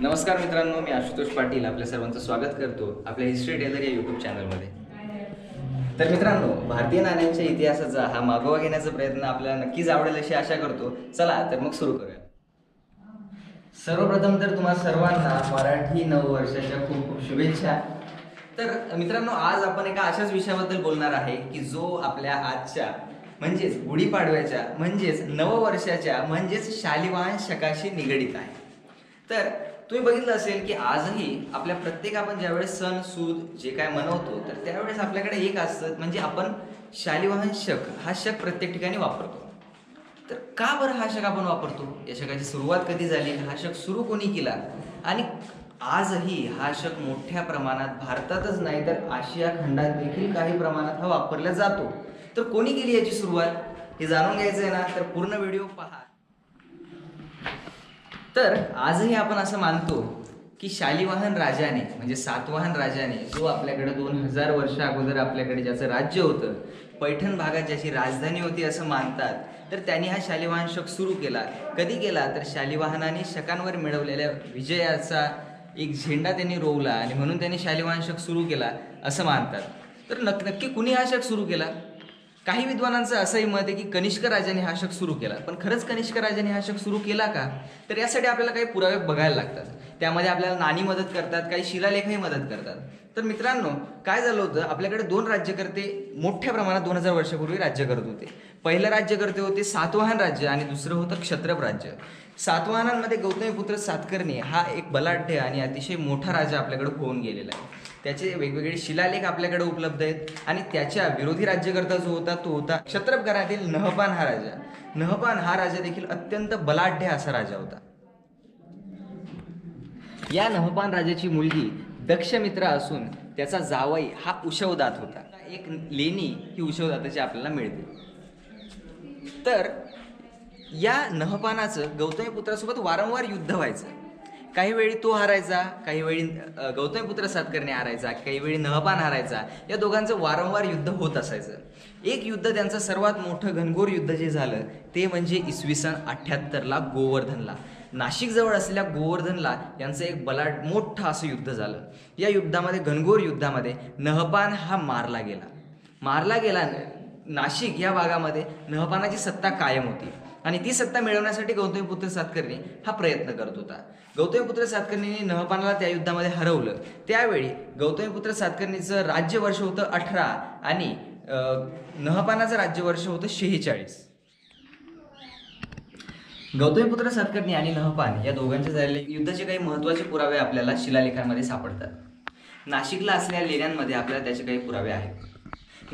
नमस्कार मित्रांनो मी आशुतोष पाटील आपल्या सर्वांचं स्वागत करतो आपल्या हिस्ट्री टेलर या यूट्यूब चॅनलमध्ये तर मित्रांनो भारतीय नाण्यांच्या इतिहासाचा हा मागोवा घेण्याचा प्रयत्न आपल्याला नक्कीच आवडेल अशी आशा करतो. चला तर मग सुरू करूया. सर्वप्रथम तर तुम्हा सर्वांना मराठी नववर्षाच्या खूप खूप शुभेच्छा. तर मित्रांनो आज आपण एका अशाच विषयाबद्दल बोलणार आहे की जो आपल्या आजच्या म्हणजेच गुढीपाडव्याच्या म्हणजेच नववर्षाच्या म्हणजेच शालिवाहन शकाशी निगडीत आहे. तर तुम्ही बघितलं असेल की आजही आपल्या प्रत्येक आपण ज्यावेळेस सण सूद जे काय मनवतो तर त्यावेळेस आपल्याकडे एक असतं म्हणजे आपण शालिवाहन शक हा शक प्रत्येक ठिकाणी वापरतो. तर का बरं हा शक आपण वापरतो? या शकाची सुरुवात कधी झाली? हा शक सुरू कोणी केला? आणि आजही हा शक मोठ्या प्रमाणात भारतातच नाही तर आशिया खंडात देखील काही प्रमाणात हा वापरला जातो. तर कोणी केली याची सुरुवात? हे जाणून घ्यायचं आहे ना? तर पूर्ण व्हिडिओ पहा. तर आजही आपण असं मानतो की शालिवाहन राजाने म्हणजे सातवाहन राजाने जो आपल्याकडे दोन हजार वर्ष अगोदर आपल्याकडे ज्याचं राज्य होतं पैठण भागात ज्याची राजधानी होती असं मानतात तर त्यांनी हा शालिवाहन शक सुरू केला. कधी केला? तर शालिवाहनाने शकांवर मिळवलेल्या विजयाचा एक झेंडा त्यांनी रोवला आणि म्हणून त्यांनी शालिवाहन शक सुरू केला असं मानतात. तर नक नक्की कुणी हा शक सुरू केला? काही विद्वानांचं असंही मत आहे की कनिष्क राजाने हा शक सुरू केला. पण खरंच कनिष्क राजाने हा शक सुरू केला का? तर यासाठी आपल्याला काही पुरावे बघायला लागतात. त्यामध्ये आपल्याला नाणी मदत करतात काही शिलालेखही मदत करतात. तर मित्रांनो काय झालं होतं? आपल्याकडे दोन राज्यकर्ते मोठ्या प्रमाणात दोन हजार वर्षापूर्वी राज्य करत होते. पहिलं राज्यकर्ते होते सातवाहन राज्य आणि दुसरं होतं क्षत्रप राज्य. सातवाहनांमध्ये गौतमीपुत्र सातकर्णी हा एक बलाढ्य आणि अतिशय मोठा राजा आपल्याकडे होऊन गेलेला आहे. त्याचे वेगवेगळे शिलालेख आपल्याकडे उपलब्ध आहेत. आणि त्याच्या विरोधी राज्यकर्ता जो होता तो होता क्षत्रप घरातील नहपान हा राजा. नहपान हा राजा देखील अत्यंत बलाढ्य असा राजा होता. या नहपान राजाची मुलगी दक्षमित्र असून त्याचा जावई हा उशवदात होता. एक लेणी ही उशवदाताची आपल्याला मिळते. तर या नहपानाचं गौतमीपुत्रासोबत वारंवार युद्ध व्हायचं. काही वेळी तो हारायचा काही वेळी अ, गौतमीपुत्र सातकर्णी हारायचा काही वेळी नहपान हारायचा. या दोघांचं वारंवार युद्ध होत असायचं. एक युद्ध त्यांचं सर्वात मोठं घनघोर युद्ध जे झालं ते म्हणजे इसवी सन अठ्ठ्याहत्तरला गोवर्धनला. नाशिकजवळ असलेल्या गोवर्धनला यांचं एक बलाट मोठं असं युद्ध झालं. या युद्धामध्ये घनघोर युद्धामध्ये नहपान हा मारला गेला. मारला गेला नाशिक या भागामध्ये नहपानाची सत्ता कायम होती. आणि ती सत्ता मिळवण्यासाठी गौतमीपुत्र सातकर्णी हा प्रयत्न करत होता. गौतमीपुत्र सातकर्णीने नहपानाला त्या युद्धामध्ये हरवलं. त्यावेळी गौतमीपुत्र सातकर्णीचं राज्यवर्ष होतं अठरा आणि नहपानाचं राज्यवर्ष होतं शेहेचाळीस. गौतमीपुत्र सातकर्णी आणि नहपान या दोघांच्या झालेल्या युद्धाचे काही महत्त्वाचे पुरावे आपल्याला शिलालेखांमध्ये सापडतात. नाशिकला असलेल्या लेण्यांमध्ये आपल्याला त्याचे काही पुरावे आहेत.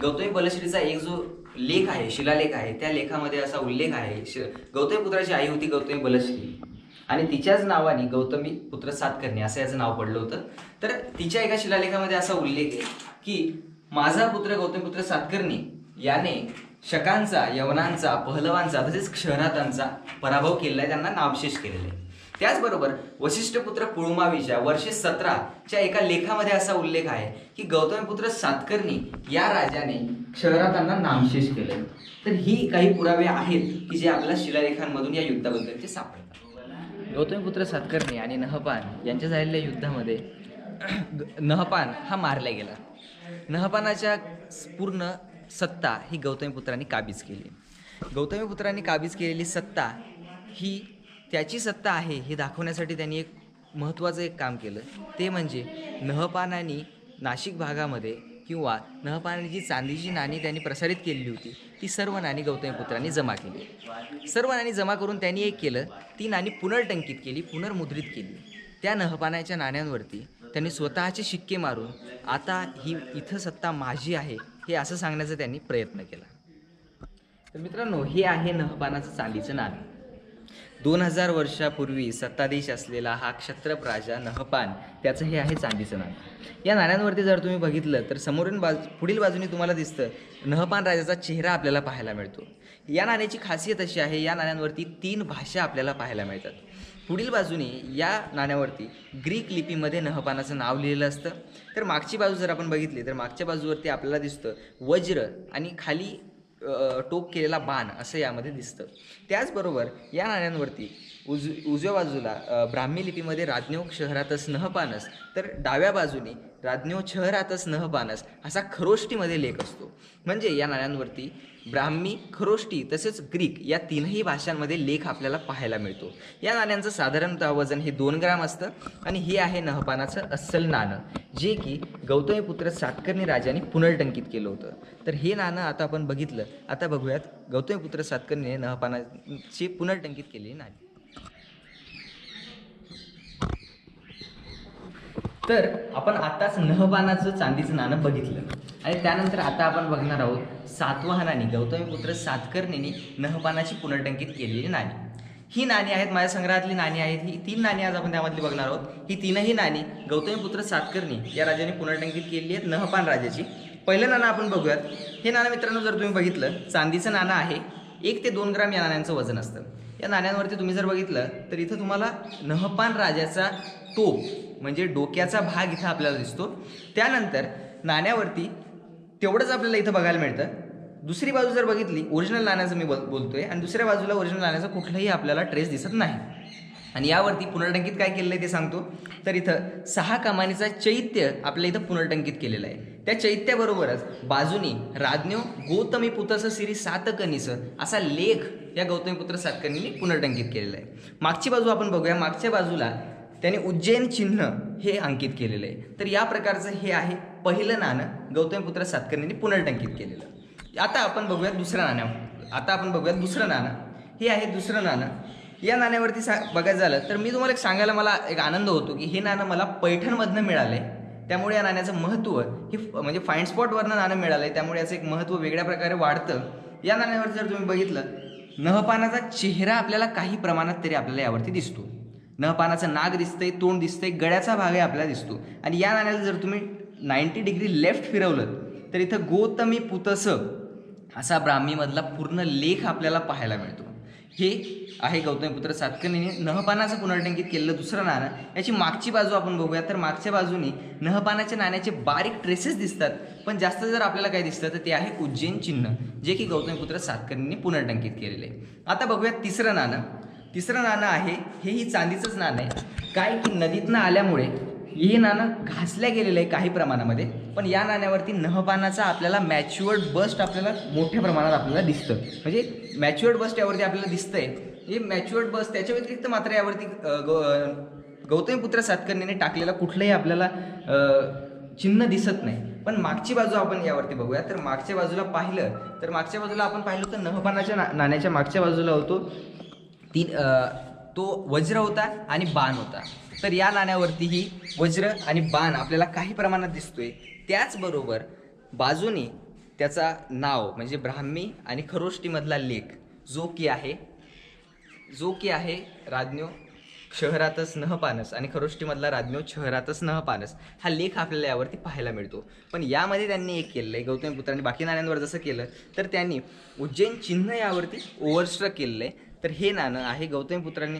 गौतमी बलश्रीचा एक जो लेख आहे शिलालेख आहे. त्या लेखामध्ये असा उल्लेख आहे श गौतमीपुत्राची आई होती गौतमी बलश्री. आणि तिच्याच नावाने गौतमी पुत्र सातकर्णी असं याचं नाव पडलं होतं. तर तिच्या एका शिलालेखामध्ये असा उल्लेख आहे की माझा पुत्र गौतमीपुत्र सातकर्णी याने शकांचा यवनांचा पहलवांचा तसेच क्षरातांचा पराभव केलेला आहे त्यांना नामशेष केलेला आहे. त्याचबरोबर वशिष्ठपुत्र पुळमावीच्या वर्षे सतराच्या एका लेखामध्ये असा उल्लेख आहे की गौतमीपुत्र सातकर्णी या राजाने शहरातांना नामशेष केले. तर ही काही पुरावे आहेत की जे आपल्याला शिलालेखांमधून या युद्धाबद्दलचे सापडतात. गौतमीपुत्र सातकर्णी आणि नहपान यांच्या झालेल्या युद्धामध्ये नहपान हा मारला गेला. नहपानाच्या पूर्ण सत्ता ही गौतमीपुत्रांनी काबीज केली. गौतमीपुत्रांनी काबीज केलेली सत्ता ही त्याची सत्ता आहे हे दाखवण्यासाठी त्यांनी एक महत्त्वाचं एक काम केलं. ते म्हणजे नहपानानी नाशिक भागामध्ये किंवा नहपानाने जी चांदीची नाणी त्यांनी प्रसारित केलेली होती ती सर्व नाणी गौतमीपुत्रांनी जमा केली. सर्व नाणी जमा करून त्यांनी एक केलं ती नाणी पुनर्टंकित केली पुनर्मुद्रित केली. त्या नहपानाच्या नाण्यांवरती त्यांनी स्वतःचे शिक्के मारून आता ही इथं सत्ता माझी आहे हे असं सांगण्याचा त्यांनी प्रयत्न केला. तर मित्रांनो हे आहे नहपानाचं चांदीचं नाणं. दोन हजार वर्षापूर्वी सत्ताधीश असलेला हा क्षत्रप राजा नहपान त्याचं हे आहे चांदीचं नाणं या नाण्यांवरती जर तुम्ही बघितलं तर समोरून बाजू पुढील बाजूने तुम्हाला दिसतं नहपान राजाचा चेहरा आपल्याला पाहायला मिळतो. या नाण्याची खासियत अशी आहे या नाण्यांवरती तीन भाषा आपल्याला पाहायला मिळतात. पुढील बाजूने या नाण्यावरती ग्रीक लिपीमध्ये नहपानाचं नाव लिहिलेलं असतं. तर मागची बाजू जर आपण बघितली तर मागच्या बाजूवरती आपल्याला दिसतं वज्र आणि खाली टोक केलेला बाण असं यामध्ये दिसतं. त्याचबरोबर या नाण्यांवरती उज उजव्या बाजूला ब्राह्मी लिपीमध्ये राज्ञो शहरातच नहपानस तर डाव्या बाजूने राज्ञो शहरातच नहपानस असा खरोष्टीमध्ये लेख असतो. म्हणजे या नाण्यांवरती ब्राह्मी खरोष्टी तसेच ग्रीक या तीनही भाषांमध्ये लेख आपल्याला पाहायला मिळतो. या नाण्यांचं साधारणतः वजन हे दोन ग्राम असतं आणि हे आहे नहपानाचं अस्सल नाणं जे की गौतमीपुत्र सातकर्णी राजाने पुनर्टंकित केलं होतं. तर हे नाणं आता आपण बघितलं आता बघूयात गौतमीपुत्र सातकर्णीने नहपानाची पुनर्टंकित केलेली नाणी. तर आपण आताच नहपानाचं चांदीचं नाणं बघितलं. आणि त्यानंतर आता आपण बघणार आहोत सातवाहनाने गौतमीपुत्र सातकर्णीने नहपानाची पुनर्टंकित केलेली नाणी. ही नाणी आहेत माझ्या संग्रहातली नाणी आहेत. ही तीन नाणी आज आपण त्यामधली बघणार आहोत. ही तीनही नाणी गौतमीपुत्र सातकर्णी या राजाने पुनर्टंकित केलेली आहेत नहपान राजाची. पहिलं नाणं आपण बघूयात. हे नाणं मित्रांनो जर तुम्ही बघितलं चांदीचं नाणं आहे. एक ते दोन ग्राम या नाण्यांचं वजन असतं. या नाण्यांवरती तुम्ही जर बघितलं तर इथं तुम्हाला नहपान राजाचा टोप म्हणजे डोक्याचा भाग इथं आपल्याला दिसतो. त्यानंतर नाण्यावरती तेवढंच आपल्याला इथं बघायला मिळतं. दुसरी बाजू जर बघितली ओरिजिनल नाण्याचं मी बोल बोलतोय आणि दुसऱ्या बाजूला ओरिजिनल नाण्याचा कुठलाही आपल्याला ट्रेस दिसत नाही. आणि यावरती पुनर्टंकित काय केलेलं आहे ते सांगतो. तर इथं सहा कमानीचा चैत्य आपल्या इथं पुनर्टंकित केलेलं आहे. त्या चैत्याबरोबरच बाजूनी राज्ञो गौतमी पुतस सिरी सातकनीस असा लेख या गौतमीपुत्र सातकनीने पुनर्टंकित केलेला आहे. मागची बाजू आपण बघूया. मागच्या बाजूला त्याने उज्जैन चिन्ह हे अंकित केलेलं आहे. तर या प्रकारचं हे आहे पहिलं नाणं गौतमीपुत्र सातकर्णीने पुनर्टंकित केलेलं. आता आपण बघूयात दुसऱ्या नाण्या आता आपण बघूयात दुसरं नाणं. हे आहे दुसरं नाणं. या नाण्यावरती सा बघायचं झालं तर मी तुम्हाला एक सांगायला मला एक आनंद होतो की हे नाणं मला पैठणमधनं मिळालं आहे त्यामुळे या नाण्याचं महत्त्व हे फ- म्हणजे फाईन स्पॉटवरनं नाणं मिळालं आहे त्यामुळे याचं एक महत्त्व वेगळ्या प्रकारे वाढतं. या नाण्यावर जर तुम्ही बघितलं नहपानाचा चेहरा आपल्याला काही प्रमाणात तरी आपल्याला यावरती दिसतो. नहपानाचं नाक दिसतंय तोंड दिसतंय गळ्याचा भाग आहे आपल्याला दिसतो. आणि या नाण्याला जर तुम्ही नाईन्टी डिग्री लेफ्ट फिरवलं तर इथं गोतमी पुतस असा ब्राह्मीमधला पूर्ण लेख आपल्याला पाहायला मिळतो. हे आहे गौतमीपुत्र सातकर्णीने नहपानाचं पुनर्टंकित केलेलं दुसरं नाणं. याची मागची बाजू आपण बघूया. तर मागच्या बाजूने नहपानाच्या नाण्याचे बारीक ट्रेसेस दिसतात पण जास्त जर आपल्याला काय दिसतं तर ते आहे उज्जैन चिन्ह जे की गौतमीपुत्र सातकर्णीने पुनर्टंकित केलेले आहे. आता बघूया तिसरं नाणं. तिसरं नाणं आहे हेही चांदीचंच नाणं आहे. काय की नदीतनं आल्यामुळे हे नाणं घासल्या गेलेलं आहे काही प्रमाणामध्ये पण या नाण्यावरती नहपानाचा आपल्याला मॅच्युअर्ड बस्ट आपल्याला मोठ्या प्रमाणात आपल्याला दिसतं. म्हणजे मॅच्युअर्ड बस्ट यावरती आपल्याला दिसतंय. हे मॅच्युअर्ड बस्ट त्याच्या व्यतिरिक्त मात्र यावरती गौतमीपुत्र सातकर्णीने टाकलेलं कुठलंही आपल्याला चिन्ह दिसत नाही. पण मागची बाजू आपण यावरती बघूया. तर मागच्या बाजूला पाहिलं तर मागच्या बाजूला आपण पाहिलं तर नहपानाच्या ना नाण्याच्या मागच्या बाजूला होतो. तीन तो वज्र होता आणि बाण होता. तर या नाण्यावरतीही वज्र आणि बाण आपल्याला काही प्रमाणात दिसतोय. त्याचबरोबर बाजूने त्याचा नाव म्हणजे ब्राह्मी आणि खरोष्टीमधला लेख जो की आहे जो की आहे राज्ञो शहरातच नहपानस आणि खरोष्टीमधला राज्ञो शहरातच नहपानस. हा लेख आपल्याला यावरती पाहायला मिळतो. पण यामध्ये त्यांनी एक केलं आहे गौतमीपुत्रांनी बाकी नाण्यांवर जसं केलं तर त्यांनी उज्जैन चिन्ह यावरती ओव्हरस्ट्रक केलेलं आहे. तर हे नाणं आहे गौतमीपुत्रांनी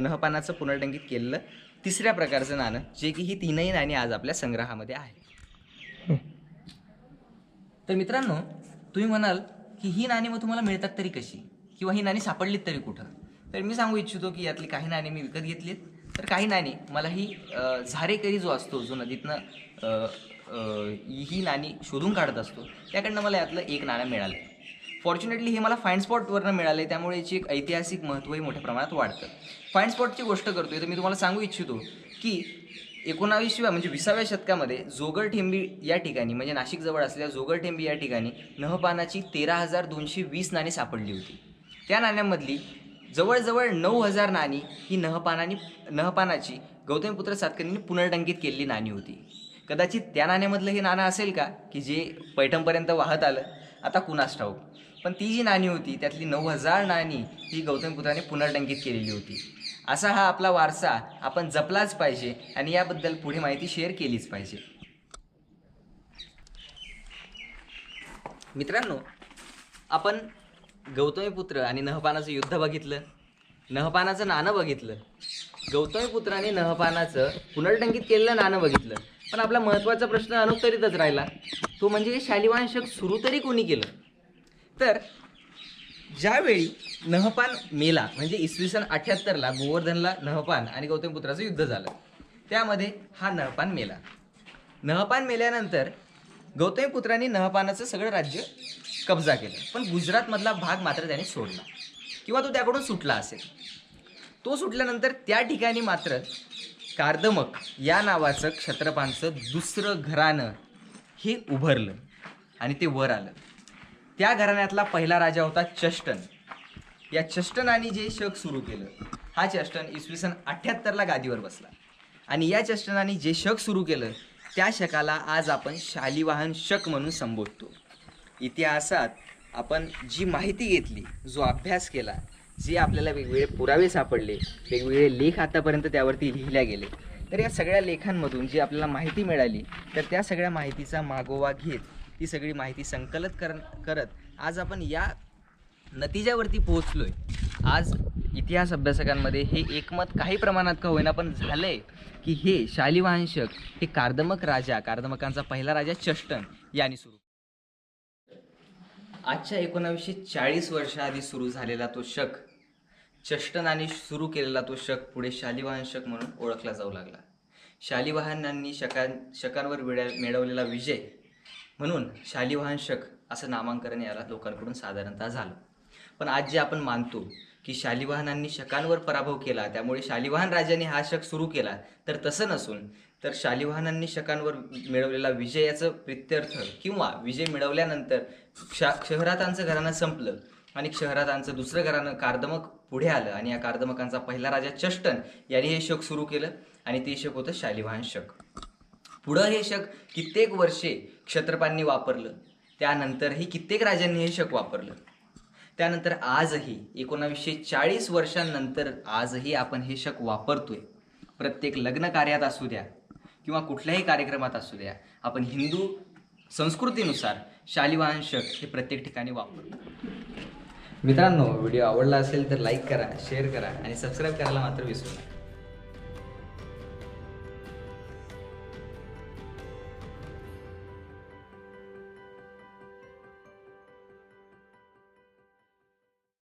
नहपानाचं पुनर्टंकित केलेलं तिसऱ्या प्रकारचं नाणं जे की ही तीनही नाणी आज आपल्या संग्रहामध्ये आहे तर मित्रांनो तुम्ही म्हणाल की ही नाणी मग तुम्हाला मिळतात तरी कशी? किंवा ही नाणी सापडलीत तरी कुठं? तर मी सांगू इच्छितो की यातली काही नाणी मी विकत घेतलीत. तर काही नाणी मला ही झारेकरी जो असतो जो नदीतनं ही नाणी शोधून काढत असतो त्याकडनं मला यातलं एक नाणं मिळालं. फॉर्च्युनेटली हे मला फाईन स्पॉटवरनं मिळाले त्यामुळे याची एक ऐतिहासिक महत्त्वही मोठ्या प्रमाणात वाढतं. फाईन स्पॉटची गोष्ट करतोय तर मी तुम्हाला सांगू इच्छितो की एकोणावीसव्या म्हणजे विसाव्या शतकामध्ये जोगरठेंबी या ठिकाणी म्हणजे नाशिकजवळ असलेल्या जोगरठेंबी या ठिकाणी नहपानाची तेरा हजार दोनशे वीस नाणी सापडली होती. त्या नाण्यांमधली जवळजवळ नऊ हजार नाणी ही नहपानानी नहपानाची गौतमीपुत्र सातकर्णींनी पुनर्टंकित केलेली नाणी होती. कदाचित त्या नाण्यामधलं हे नाणं असेल का की जे पैठणपर्यंत वाहत आलं? आता कुणास ठाऊक? पण ती जी नाणी होती त्यातली नऊ हजार नाणी ही गौतमीपुत्राने पुनर्टंकित केलेली होती. असा हा आपला वारसा आपण जपलाच पाहिजे आणि याबद्दल पुढे माहिती शेअर केलीच पाहिजे. मित्रांनो आपण गौतमीपुत्र आणि नहपानाचं युद्ध बघितलं नहपानाचं नाणं बघितलं गौतमीपुत्राने नहपानाचं पुनर्टंकित केलेलं नाणं बघितलं. पण आपला महत्त्वाचा प्रश्न अनुत्तरितच राहिला. तो म्हणजे शालिवांशक सुरू तरी कोणी केलं? तर ज्यावेळी नहपान मेला म्हणजे इसवी सन अठ्याहत्तरला गोवर्धनला नहपान आणि गौतमपुत्राचं युद्ध झालं त्यामध्ये हा नहपान मेला. नहपान मेल्यानंतर गौतमीपुत्रांनी नहपानाचं सगळं राज्य कब्जा केलं पण गुजरातमधला भाग मात्र त्याने सोडला किंवा तो त्याकडून सुटला असेल. तो सुटल्यानंतर त्या ठिकाणी मात्र कार्दमक या नावाचं क्षत्रपांचं दुसरं घराणं हे उभरलं आणि ते वर आलं. त्या घराण्यातला पहिला राजा होता चष्टन. या चष्टनाने जे शक सुरू केलं हा चष्टन इसवी सन अठ्ठ्याहत्तरला गादीवर बसला. आणि या चष्टनाने जे शक सुरू केलं त्या शकाला आज आपण शालिवाहन शक म्हणून संबोधतो. इतिहासात आपण जी माहिती घेतली जो अभ्यास केला जे आपल्याला वेगवेगळे पुरावे सापडले वेगवेगळे लेख आतापर्यंत त्यावरती लिहिल्या गेले तर या सगळ्या लेखांमधून जी आपल्याला माहिती मिळाली तर त्या सगळ्या माहितीचा मागोवा घेत ती सगळी माहिती संकलित कर करत आज आपण या नतिजावरती आहे आज इतिहास अभ्यासकांमध्ये हे एकमत काही प्रमाणात का होईना पण झालं आहे की हे शालिवांशक हे कार्दमक राजा कार्दमकांचा पहिला राजा चष्टन यांनी सुरू आजच्या एकोणावीसशे चाळीस वर्षाआधी सुरू झालेला तो शक चष्टनाने सुरू केलेला तो शक पुढे शालिवाहन शक म्हणून ओळखला जाऊ लागला. शालिवाहनांनी शकां शकांवर मिळा मिळवलेला विजय म्हणून शालिवाहन शक असं नामांकन याला लोकांकडून साधारणतः झालं. पण आज जे आपण मानतो की शालिवाहनांनी शकांवर पराभव केला त्यामुळे शालिवाहन राजाने हा शक सुरू केला तर तसं नसून तर शालिवाहनांनी शकांवर मिळवलेला विजयाचं प्रित्यर्थ किंवा विजय मिळवल्यानंतर शा शहरातांचं घराणं संपलं आणि शहरातांचं दुसरं घराणं कार्दमक पुढे आलं आणि या कार्दमकांचा पहिला राजा चष्टन यांनी हे शक सुरू केलं आणि ते शक होतं शालिवाहन शक. पुढं हे शक कित्येक वर्षे क्षत्रपांनी वापरलं. त्यानंतरही कित्येक राजांनी हे शक वापरलं. त्यानंतर आजही एकोणावीसशे चाळीस वर्षांनंतर आजही आपण हे शक वापरतोय. प्रत्येक लग्न कार्यात असू द्या किंवा कुठल्याही कार्यक्रमात असू द्या आपण हिंदू संस्कृतीनुसार शालिवाहन शक हे प्रत्येक ठिकाणी वापरतो. मित्रांनो व्हिडिओ आवडला असेल तर लाईक करा शेअर करा आणि सबस्क्राईब करायला मात्र विसरू नका.